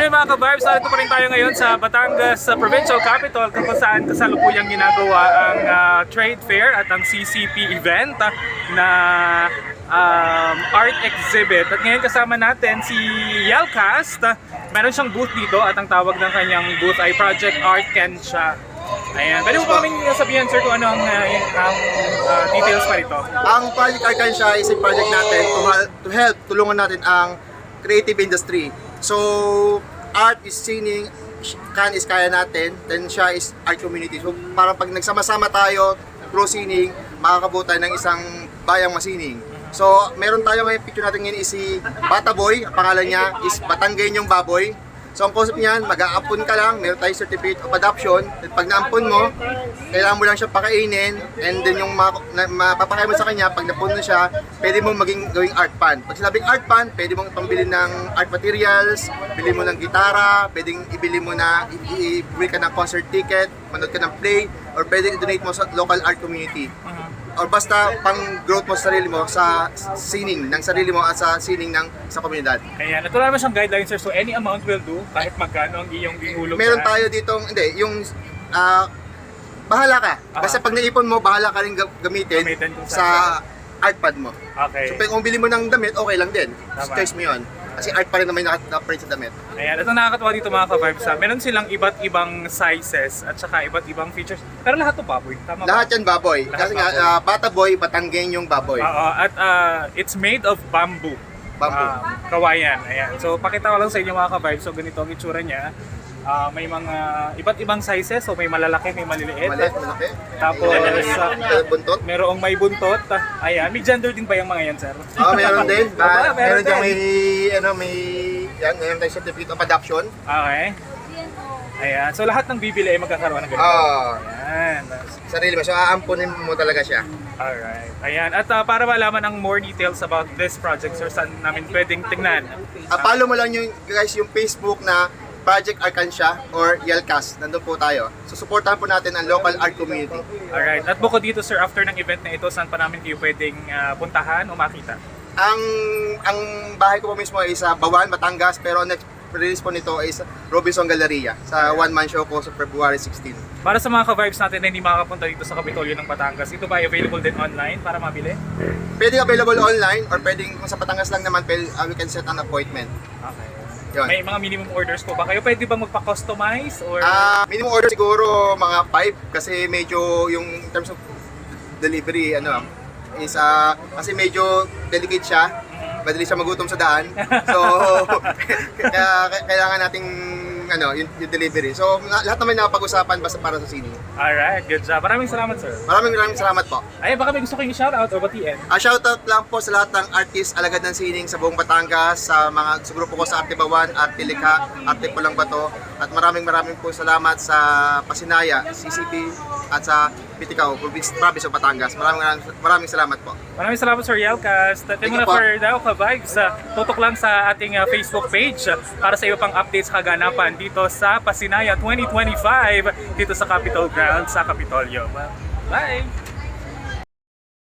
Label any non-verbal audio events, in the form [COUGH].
Hey mga ka-vibes, narito pa rin tayo ngayon sa Batangas Provincial Capital kung saan kasalukuyang ginagawa ang ah, trade fair at ang CCP event ah, na um, art exhibit. At ngayon kasama natin si Yelcast. Ah, Meron siyang booth dito at ang tawag ng kanyang booth ay Project Art Kensha. Ayan. Pwede mo po kaming sabihin sir kung ano ang, ah, ang ah, details pa rito? Ang Project Arcansha is a project natin to, hel- to help tulungan natin ang creative industry. So, art is singing, can is kaya natin, then siya is art community. So, parang pag nagsama-sama tayo through singing, makakabutan ng isang bayang masining. So, meron tayo ngayon picture natin ngayon is si Bata Boy, ang pangalan niya is Batanggenyong Baboy. So, ang concept niyan, mag-aampon ka lang, meron tayong certificate of adoption. At pag naampon mo, kailangan mo lang siya pakainin and then yung mapapakain mo sa kanya, pag napon na siya, pwede mo maging gawing art pan. Pag sinabing art pan, pwede mong pambili ng art materials, bili mo ng gitara, pwedeng ibili mo na, i- i- ibili ka ng concert ticket, manood ka ng play, or pwedeng i-donate mo sa local art community. Or basta pang growth mo sa sarili mo sa sining ng sarili mo at sa sining ng sa komunidad. Ayan. At wala naman siyang guidelines sir, so any amount will do kahit magkano ang iyong ihulog Meron tayo ditong, hindi, yung, ah, bahala ka. Basta pag naipon mo, bahala ka rin ga- gamitin, Gamitin kung sa artpad mo. Okay. So, pag bili mo ng damit, okay lang din. Tama. Choice mo yun. Kasi art pa rin naman naka-print sa damit. Ayan, ito nakakatawa dito mga ka-vibes ha. Meron silang iba't ibang sizes at saka iba't ibang features. Pero lahat to baboy, tama ba? Lahat yan baboy. Lahat Kasi nga, baboy. ah, bata boy, batanggen yung baboy. Oo, at ah, it's made of bamboo. Bamboo. Ah, kawayan, ayan. So pakita ko lang sa inyo mga ka-vibes. So ganito ang itsura niya. Ah, may mga iba't ibang sizes. So may malalaki, may maliliit. Maliit, malaki. Tapos Uh, buntot. merong may buntot. Ayan, may gender din ba yung mga yan, sir? Ah, meron din. [LAUGHS] Ah, meron din. may, ano, may, yan, meron tayong certificate of adoption. Okay. Ayan. So lahat ng bibili ay magkakaroon ng ganito. Ah, Ayan. sarili mo. So, aampunin mo talaga siya. Alright. Ayan. At ah, para malaman ang more details about this project, sir, saan namin pwedeng tingnan? Ah, follow mo lang yung guys yung Facebook na Project Arcansha or Yelcast. Nandun po tayo. So supportahan po natin ang local art community. Alright. At bukod dito, sir, after ng event na ito, saan pa namin kayo pwedeng ah, puntahan o makita? Ang ang bahay ko po mismo ay sa Bawan, Batangas, pero next release po nito is Robinson Galleria sa one man show ko sa February 16. Para sa mga ka-vibes natin na hindi makakapunta dito sa Kapitolyo ng Batangas, ito ba ay available din online para mabili? Pwedeng available online or pwedeng kung sa Batangas lang naman, pwede, uh, we can set an appointment. Okay. Yun. May mga minimum orders po ba kayo? Pwede ba magpa-customize or Ah, minimum order siguro mga 5 kasi medyo yung in terms of delivery ano is ah, kasi medyo delicate siya. Madali siya magutom sa daan. So [LAUGHS] kaya kailangan nating ano, yung, yung delivery. So lahat naman napag-usapan basta para sa sini. Alright, good job. Maraming salamat, sir. Maraming maraming salamat po. Ay, baka may gusto kayong shoutout or batiin. Ah, shoutout lang po sa lahat ng artist alagad ng sining sa buong Batangas, sa mga sa grupo ko sa Arte Bawan, Arte Likha, Arte Pulang Bato, at maraming maraming po salamat sa Pasinaya, CCP, at sa Piticao, Province, Province of Batangas. Maraming maraming, maraming salamat po. Maraming salamat Sir Yelcast. At Thank you po. for now, ka-vibes. ah, tutok lang sa ating ah, Facebook page ah, para sa iyo pang updates kaganapan dito sa Pasinaya 2025 dito sa Capitol Grounds sa Capitolio. Bye!